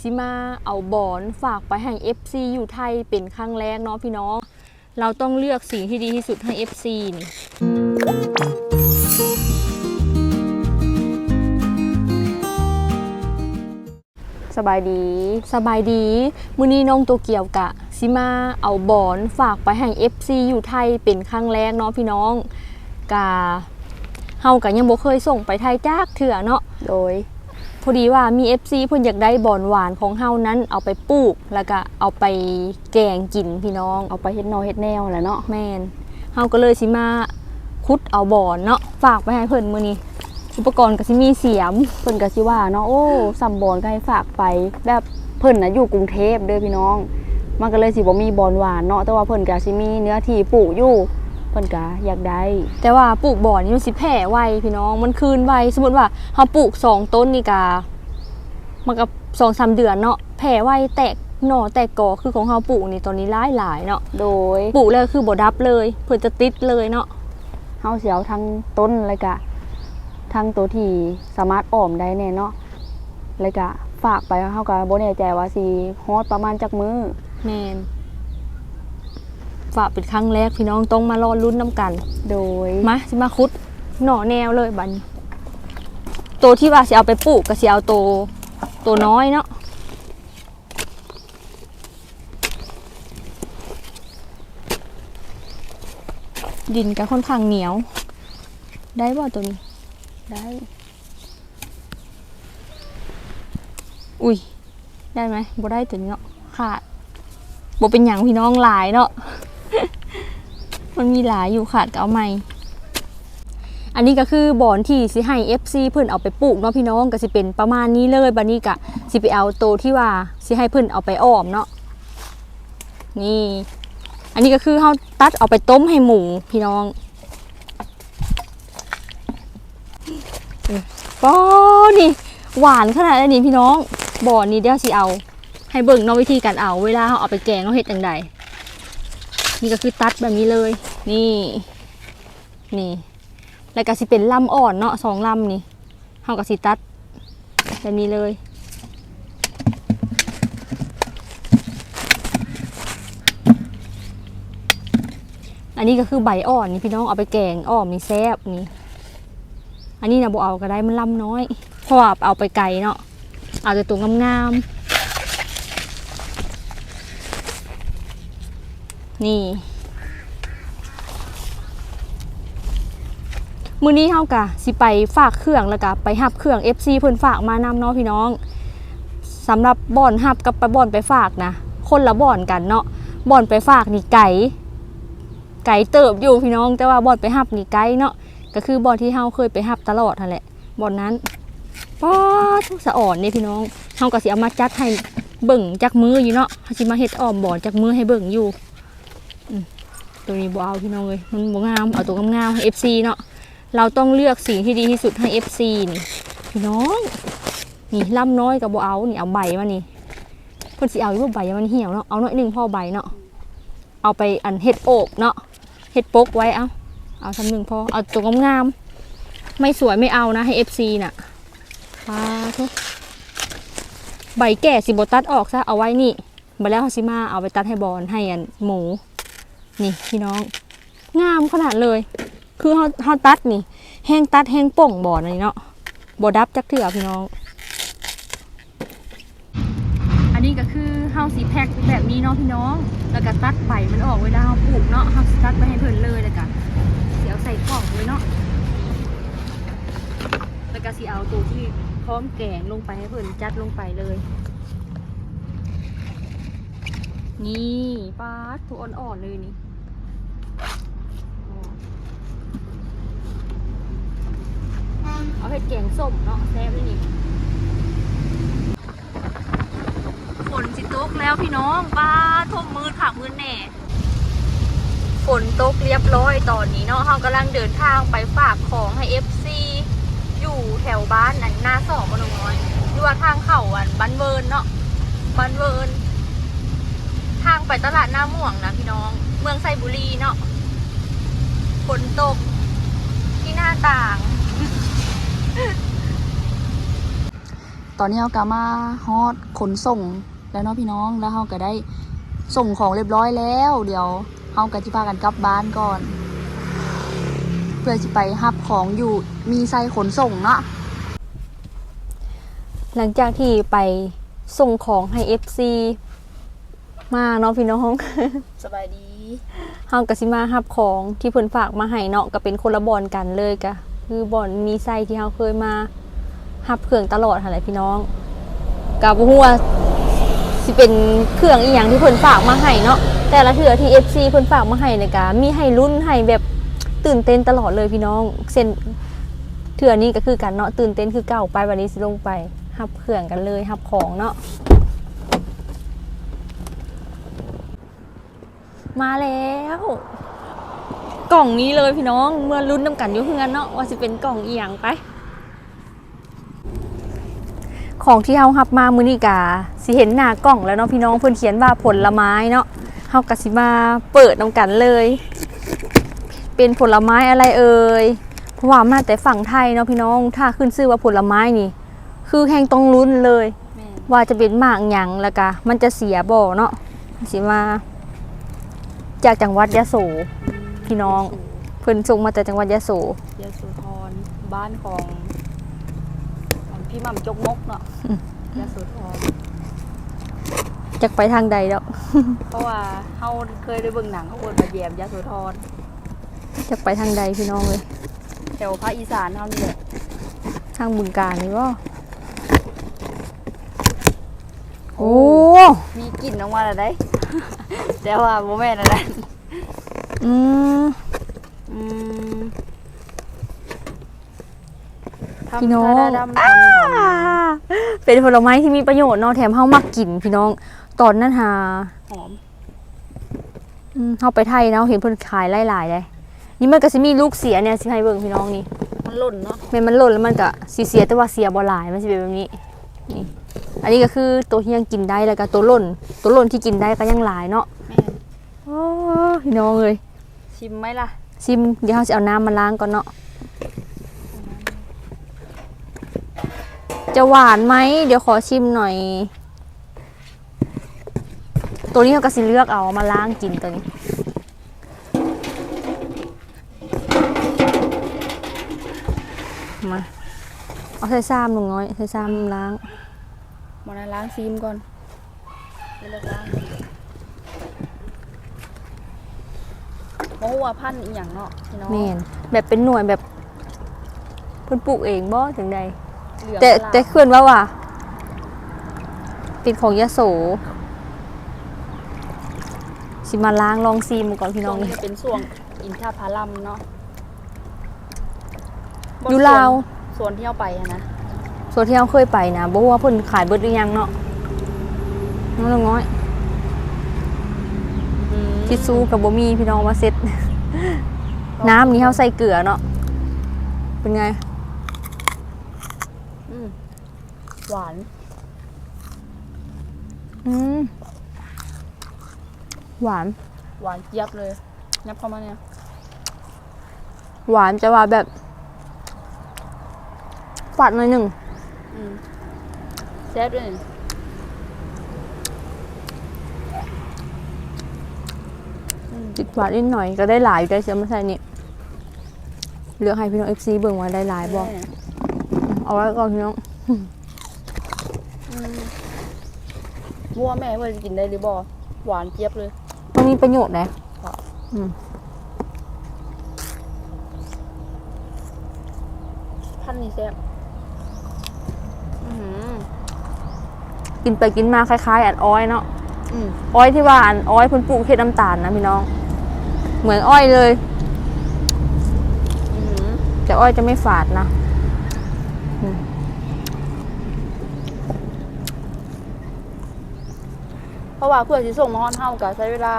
สิมาเอาบอนฝากไปให้ FC อยู่ไทยเป็นครั้งแรกเนาะพี่น้อง เราต้องเลือกสิ่งที่ดีที่สุดให้ FC นี่สบายดีสบายดีมื้อนี้น้องตัวเกียวกะสิมาเอาบอนฝากไปให้ FC อยู่ไทยเป็นครั้งแรกเนาะพี่น้องกะเฮากะยังบ่เคยส่งไปไทยจักเถื่อเนาะโดย พอดีว่ามี FC เพิ่นอยากได้บอนหวานของเฮานั้นเอาไปปลูกแล้วก็เอาไปแกงกินพี่น้อง เอาไปเฮ็ดนอเฮ็ดแนวแหละเนาะแม่นเฮาก็เลยสิมาคุดเอาบอนเนาะฝากไปให้เพิ่นมื้อนี้อุปกรณ์ก็สิมีเสียมเพิ่นก็สิว่าเนาะโอ้ซัมบอนก็ให้ฝากไปแบบเพิ่นน่ะอยู่กรุงเทพเด้อพี่น้อง มันก็เลยสิบ่มีบอนหวานเนาะแต่ว่าเพิ่นก็สิมีเนื้อที่ปลูกอยู่ เพิ่นก็อยากได้ แต่ว่าปลูกบอนนี่มันสิแผ่ไวพี่น้องมันคืนไวสมมุติว่าเฮาปลูกสองต้นนี่กามันก็สองสามเดือนเนาะแผ่ไวแตกหน่อแตกกอคือของเฮาปลูกนี่ตอนนี้หลายหลายๆเนาะโดยปลูกแล้วคือบ่ดับเลย เพิ่นจะติดเลยเนาะเฮาสิเอาทั้งต้นแล้วก็ทั้งตัวที่สามารถอ้อมได้แน่เนาะแล้วก็ฝากไปเฮาก็บ่แน่ใจว่าสิฮอดประมาณจักมื้อแมน ฝากเป็นครั้งแรกพี่น้องต้องมารอลุ้นน้ำกัน โดยมาสิมาคุดหน่อแนวเลยบัดนตัวที่ว่าสิเอาไปปลูกก็สิเอาตัวตัวน้อยเนาะดินก็ค่อนข้างเหนียว ได้บ่ตัวนี้ ได้ อุ้ย ได้ไหมบ่ได้ตัวนี้เนาะขาดบ่เป็นอย่างพี่น้องหลายเนาะ มันมีหลายอยู่ขาดก็เอาใหม่ อันนี้ก็คือบ่อนที่สิให้ FC เพิ่อนเอาไปปลูกเนาะพี่น้องก็สิเป็นประมาณนี้เลยบัดนี้ก็สิไปเอาโตวที่ว่าสิให้เพิ่อนเอาไปอ้อมเนาะนี่ อันนี้ก็คือเฮาตัดเอาไปต้มให้หมูพี่น้องป้อนี่ หวานขนาดนี้พี่น้องบ่อนี้เดี๋ยวสิเอา ให้เบิ่งเนาะวิธีการเอา เวลาเขาเอาไปแกงเขาเฮ็ดจังใดนี่ก็คือตัดแบบนี้เลย นี่ นี่ แล้วก็สิเป็นลำอ่อนเนาะสองลำนี่เขาก็สิตัดแบบนี้เลยอันนี้ก็คือใบอ่อนนี่พี่น้องเอาไปแกงอ้อมนี่แซ่บนี่ อันนี้นะบเอาก็ได้มันลำน้อยเพราะว่าเอาไปไกลเนาะเอาแต่ตัวงามๆนี่ มื้อนี้เฮากะสิไปฝากเครื่องแล้วก็ไปหับเครื่อง FC เพิ่นฝากมานำเนาะพี่น้องสำหรับบ่อนหับกับไปบ่อนไปฝากนะคนละบ่อนกันเนาะบ่อนไปฝากนี่ไก่ไก่เติบอยู่พี่น้อง แต่ว่าบ่อนไปหับนี่ไก่เนาะก็คือบ่อนที่เฮาเคยไปหับตลอดนั่นแหละบ่อนนั้นป๊อดสะอ่อนนี่พี่น้องเฮาก็สิเอามาจัดให้เบิ่งจากมืออยู่เนาะเฮาสิมาเฮ็ดอ้อมบ่อนจากมือให้เบิ่งอยู่ตัวนี้บ่เอาพี่น้องเลยมันบ่งามเอาตัวงามๆให้ FC เนาะ เราต้องเลือกสิ่งที่ดีที่สุดให้ FC นี่พี่น้องนี่ล่ำน้อยกับบเอานี่เอาใบมานี่เพิ่นสิเอาอยู่บ่ใบมันเหี่ยวเนาะเอาหน่อยหนึงพ่อใบเนาะเอาไปอันเฮ็ดโอกเนาะเฮ็ดปกไว้เอาเอาทำหนึ่งพอเอาตัวงามๆไม่สวยไม่เอานะให้ FC น่ะปาทุใบแก่สิบตัดออกซะเอาไว้นี่มาแล้วเขาสิมาเอาไปตัดให้บอลให้อันหมู นี่พี่น้อง งามขนาดเลย คือเขาเขาตัดนี่ แห้งตัดแห้งป่งบอนี่เนาะบดับจักเถื่อพี่น้อง อันนี้ก็คือเฮาสีแพ็คแบบนี้เนาะพี่น้อง แล้วก็ตัดใบมันออกเวลาเฮาปลูกเนาะเฮาสิตัดไปให้เพิ่นเลยแล้วก็เสียวใส่กล่องเลยเนาะแล้วก็สิเอาตัวที่พร้อมแกงลงไปให้เพิ่นจัดลงไปเลย นี่ปลาตัวอ่อนๆเลยนี่ เอาเห็ดแกงส้มเนาะแซ่บเลยนี่ฝนสิตกแล้วพี่น้องป้าทมมืดค่ะมืดแน่ฝนตกเรียบร้อยตอนนี้เนาะเรากำลังเดินทางไปฝากของให้ FC อยู่แถวบ้านนั่นหน้าสองมนน้อยอยู่ว่าทางเขาอันบ้านเวิร์นเนาะบ้านเวิร์นทางไปตลาดหน้าม่วงนะพี่น้อง เมืองไซบุรีเนาะฝนตกที่หน้าต่าง ตอนนี้เราก็มาฮอดขนส่งแล้วเนาะพี่น้องแล้วเราก็ได้ส่งของเรียบร้อยแล้ว เดี๋ยวเราก็จะพากันกลับบ้านก่อน เพื่อจะไปรับของอยู่มีไซขนส่งเนาะหลังจากที่ไปส่งของให้ FC มาเนาะพี่น้อง สบายดีเฮาก็สิมารับของที่เพิ่นฝากมาให้เนาะก็เป็นคนละบอนกันเลยก็ คือบ่อนมีไส้ที่เฮาเคยมารับเครื่องตลอดหั่นแหละพี่น้องก็บ่ฮู้ว่าสิเป็นเครื่องอีหยังที่เพิ่นฝากมาให้เนาะแต่ละเทื่อที่ FC เพิ่นฝากมาให้เนี่ยก็มีให้ลุ้นให้แบบตื่นเต้นตลอดเลยพี่น้องเส้นเทื่อนี้ก็คือกันเนาะตื่นเต้นคือเก่าไปวันนี้สิลงไปรับเครื่องกันเลยรับของเนาะมาแล้ว กล่องนี้เลยพี่น้องเมื่อลุ้นน้ำกันอยู่เฮือนเนาะว่าสิเป็นกล่องอีหยังไป ของที่เฮารับมามือนี้กาสิเห็นหน้ากล่องแล้วเนาะพี่น้องเพิ่อนเขียนว่าผลไม้เนาะเฮากะสิมาเปิดนํกันเลย เป็นผลไม้อะไรเอ่ยเพราะว่ามาแต่ฝั่งไทยเนาะพี่น้องถ้าขึ้นชื่อว่าผลไม้นี่ คือแห่งต้องลุ้นเลย ว่าจะเป็นหมากหยังแล้วก็มันจะเสียบ่เนาะสิมาจากจังหวัดยะโส พี่น้องเพิ่นส่งมาจากจังหวัดยะโสยโสธรบ้านของของพี่หม่ำจกมกเนาะอืมยโสธรจักไปทางใดแล้วเพราะว่าเฮาเคยได้เบิ่งหนังเขาเปิดมาแยมยโสธรจักไปทางใดพี่น้องเลยแถวภาคอีสานเฮานี่แหละทางบึงการนี่บ่โอ้มีกลิ่นออกมาแล้วได้แต่ว่าบ่แม่นอะไร อืม อืมทำพี่น้องทาดำทำของอ่าเป็นผลไม้ที่มีประโยชน์เนาะแถมเฮามักกินพี่น้อง ตอนนั้นหาหอม อืมเฮาไปไทยเนาะเห็นเพิ่นขายหลายๆเลยนี่มันก็สิมีลูกเสียเนี่ยสิให้เบิ่งพี่น้องนี่มันหล่นเนาะแม่นมันหล่นแล้วมันก็สิเสียแต่ว่าเสียบ่หลายมันสิเป็นแบบนี้ นี่ อันนี้ก็คือตัวที่ยังกินได้แล้วก็ตัวหล่น ตัวหล่นที่กินได้ก็ยังหลายเนาะ แม่น โอ้พี่น้องเอ้ย ชิมไหมล่ะ ซิมเดี๋ยวเราจะเอาน้ำมาล้างก่อนเนาะจะหวานไหมเดี๋ยวขอชิมหน่อย ตัวนี้เราก็สิเลือกเอามาล้างกินตัวนี้มาเอาใส่ซ้ำหนึ่งน้อยใส่ซ้ำล้าง หมอนะล้างซีมก่อนแล้วเลิกล้าง โอ้ว่าพันธุ์อีหยังเนาะพี่น้องแม่นแบบเป็นหน่วยแบบเพิ่นปลูกเองบ่ถึงใดเหลืองแต่อลามแต่เคลื่อนว่าว่าเป็นของยะโสสิมาล้างลองซีมก่อนพี่น้ช่อวงงนี้นี่เป็นช่วงอินทผลัมเนาะอยู่ลาวสวนที่เอาไปอะนะส่วนที่เราเคยไปนะบ่ฮู้ว่าเพิ่นขายเบิดหรือยังเนาะน้องน้อย ทิชชู่กับบ่มีพี่น้องมาเซ็ตน้ำนี่เฮาใส่เกลือเนาะเป็นไงอืมหวาน อืมหวาน หวานเจี๊ยบเลยยับเข้ามาเนี่ย หวานจะว่าแบบฝาดหน่อยหนึ่ง อืมแซ่บด้วยนี่อืม ติดหวานนิดหน่อยก็ได้หลายอยู่ได้เสียมาใส่นี่เหลือกให้พี่น้อง FC เบิ่งว่าได้หลายบ่แม่เอาไว้ก่อนพี่น้องอืมบัวแม่เพื่อจะกินได้หรือบ่หวานเจี๊ยบเลยมันมีประโยชน์นะพันธุ์นี้แซ่บอือหือกินไปกินมาคล้ายๆอันอ้อยเนาะอืมอ้อยที่ว่าอันอ้อยเพิ่นปลูกเฮ็ดน้ำตาลนะพี่น้อง เหมือนอ้อยเลยอือหือแต่อ้อยจะไม่ฝาดนะเพราะว่าเพื่อสิส่งมาฮอนเฮาก็ใช้เวลา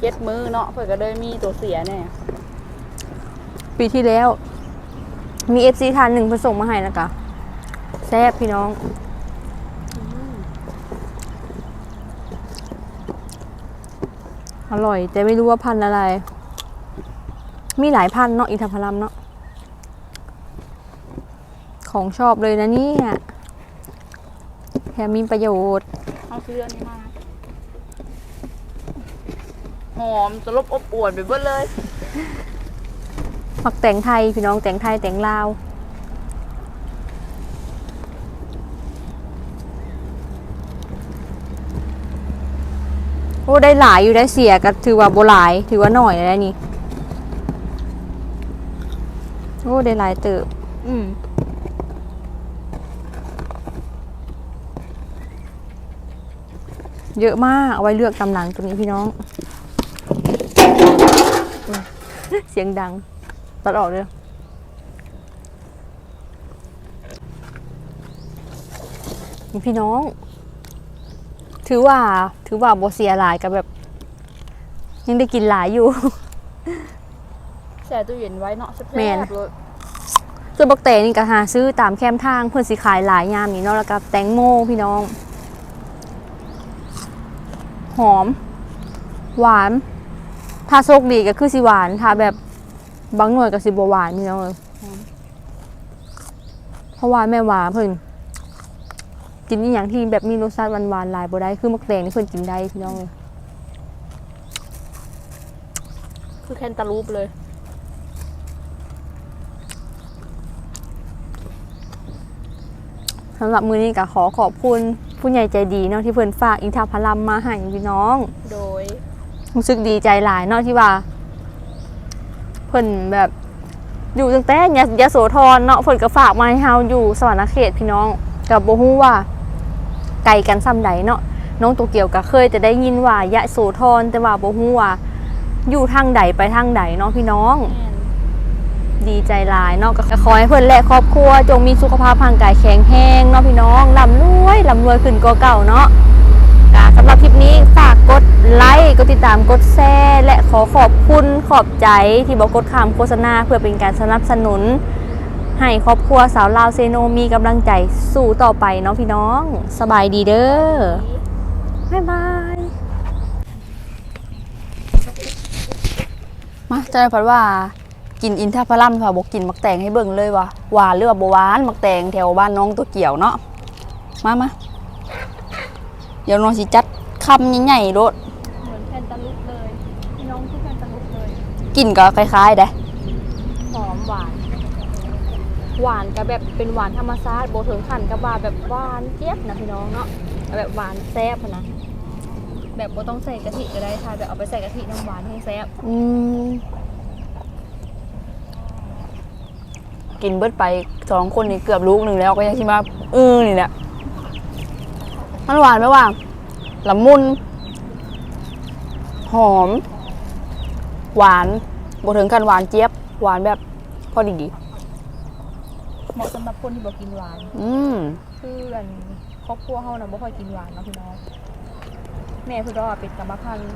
เจ็ดมื้อเนาะเพื่อก็เลยมีตัวเสียแน่ปีที่แล้ว มี FC ทานหนึ่งเพิ่นส่งมาให้นะกะแซ่บพี่น้อง อร่อย แต่ไม่รู้ว่าพันธุ์อะไร มีหลายพันธุ์เนาะอินทผลัมเนาะของชอบเลยนะเนี่ยแถมมีประโยชน์เอาซื้ออันนี้มา หอมจะลบอบอวดไปเบิดเลยผักแต่งไทยพี่น้องแต่งไทยแต่งลาว โอ้ได้หลายอยู่ได้เสียก็ถือว่าโบหลาย ถือว่าหน่อยแล้วนี่โอ้ได้หลายเติบอืมเยอะมาก เอาไว้เลือกตำหลังตรงนี้พี่น้อง เสียงดัง ตัดออกเลยนี่พี่น้อง ถือว่าถือว่าโบเสียหลายกับแบบ ยังได้กินหลายอยู่ แช่ตู้เย็นไว้เนาะแซ่บแม่นๆเลยส่วนบักเตนี่ก็หาซื้อตามแคมทางเพื่อนสิขายหลายยามนี่เนาะแล้วก็แตงโมพี่น้อง หอม หวาน ถ้าโชคดีก็คือสิหวาน ถ้าแบบบางหน่วยก็สิบ่หวานพี่น้องเอ้ยเพราะว่าแม่ว่าเพิ่น กินอหย่างที่แบบมีรสชาติหวานๆหลายบ่ได้คือมักแตงนี่เพิ่นกินได้พี่น้องเอ้ยคือแคนตาลูปเลย สำหรับมื้อนี้ก็ขอขอบคุณผู้ใหญ่ใจดีเนาะที่เพิ่นฝากอินทผลัมมาให้พี่น้อง โดย รู้สึกดีใจหลายเนาะที่ว่า เพิ่นแบบอยู่ตั้งแต่ยะยะโสธรเนาะเพิ่นก็ฝากมาให้เฮาอยู่สวรรณเขตพี่น้องกับบ่ฮู้ว่า ไกลกันซ้ำใดเนาะน้องตัวเกี่ยวก็เคยจะได้ยินว่ายะโสธรแต่ว่าบ่ฮู้ว่าอยู่ทางใดไปทางใดเนาะพี่น้องแม่นดีใจหลายเนาะก็ขอให้เพิ่นและครอบครัว จงมีสุขภาพร่างกายแข็งแรงเนาะพี่น้องร่ำรวยร่ำรวยขึ้นกว่าเก่าเนาะจ้ะสำหรับคลิปนี้ฝากกดไลค์กดติดตามกดแชร์และขอขอบคุณขอบใจที่บอกกดคำโฆษณาเพื่อเป็นการสนับสนุน ให้ครอบครัวสาวลาวเซโนมีกำลังใจสู้ต่อไปเนาะพี่น้อง สบายดีเด้อบ๊ายบายมาจะได้พัดว่ากินอินทผลัมค่ะบอกกินมักแตงให้เบิ่งเลยว่ะหวานหรือว่าบ่หวานมักแตงแถวบ้านน้องตัวเกี่ยวเนาะมามาเดี๋ยวน้องสิจัดคำใหญ่ๆโลดเหมือนแคนตาลูปเลยพี่น้องคือแคนตาลูปเลย กินก็คล้ายๆเด้หอมหวาน หวานกับแบบเป็นหวานธรรมชาติโบถึงขันกับว่าแบบหวานเจี๊ยบนะพี่น้องเนาะแบบหวานแซ่บนะแบบโบต้องใส่กะทิก็ได้ค่ะแบบเอาไปใส่กะทิน้ำหวานให้แซ่บอืมกินเบิดไปสองคนนี่เกือบลูกหนึ่งแล้วก็ยังคิดว่าเออนี่แหละมันหวานไหมว่าละมุนหอม หวานบถึงกันหวานเจี๊ยบ หวานแบบพอดี เหมาะสำหรับคนที่บอกกินหวาน อืมคืออันครอบครัวเฮานะบ่ค่อยกินหวานเนาะพี่น้อง แม่เพิ่นก็ว่าเป็นกรรมพันธุ์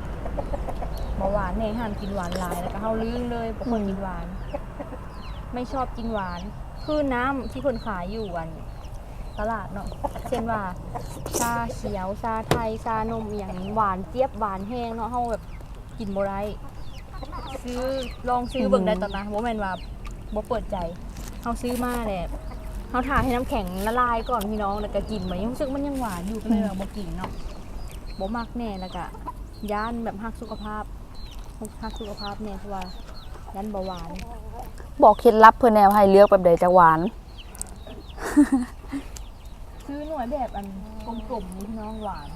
เบาหวานแม่ห้ามกินหวานหลายแล้วก็เฮาลืมเลยบ่ค่อยกินหวาน ไม่ชอบกินหวาน คือน้ำที่เพิ่นขายอยู่อัน ตลาดเนาะเช่นว่าชาเขียวชาไทยชานมอหย่างหวานเจี๊ยบหวานแห้งเนาะเฮาแบบกินบ่ได้ซื้อลองซื้อเบิ่งได้ตอนนะบ่แม่นว่าบ่เปิดใจ เฮาซื้อมาแหละเฮาทาให้น้ำแข็งละลายก่อนพี่น้องแล้วก็กินไปยังรู้สึกมันยังหวานอยู่ก็เลยแบบบ่กินเนาะบ่มักแน่แล้วก็ย่านแบบฮักสุขภาพฮักสุขภาพแน่เพราะว่าย่านเบาหวาน บอกเคล็ดลับเพื่อนแนวให้เลือกแบบใดจะหวาน ซื้อหน่วยแบบอันกลมๆนี่พี่น้องหวาน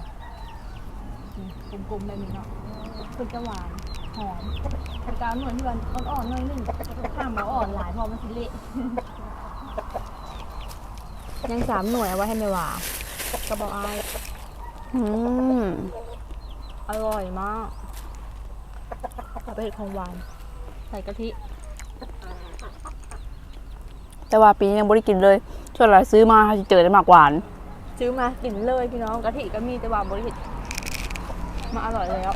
นี่กลมๆแบบนี้เนาะคือจะหวาน หอมแต่การหน่วยที่มันอ่อนๆหน่อยหนึงข้ามมาอ่อนหลายเพอมันสิเละยังสามหน่วยเอาไว้ให้ไม่หวากระบอกอายอืมอร่อยมากเอาไปเห็ดของหวานใส่กะทิแต่ว่าปีนี้ยังไม่ได้กินเลยช่วงเราซื้อมาเขาจะเจอแต่หมากหวาน ซื้อมากินเลยพี่น้องกะทิก็มีแต่ว่าบริเห็ดมาอร่อยแล้ว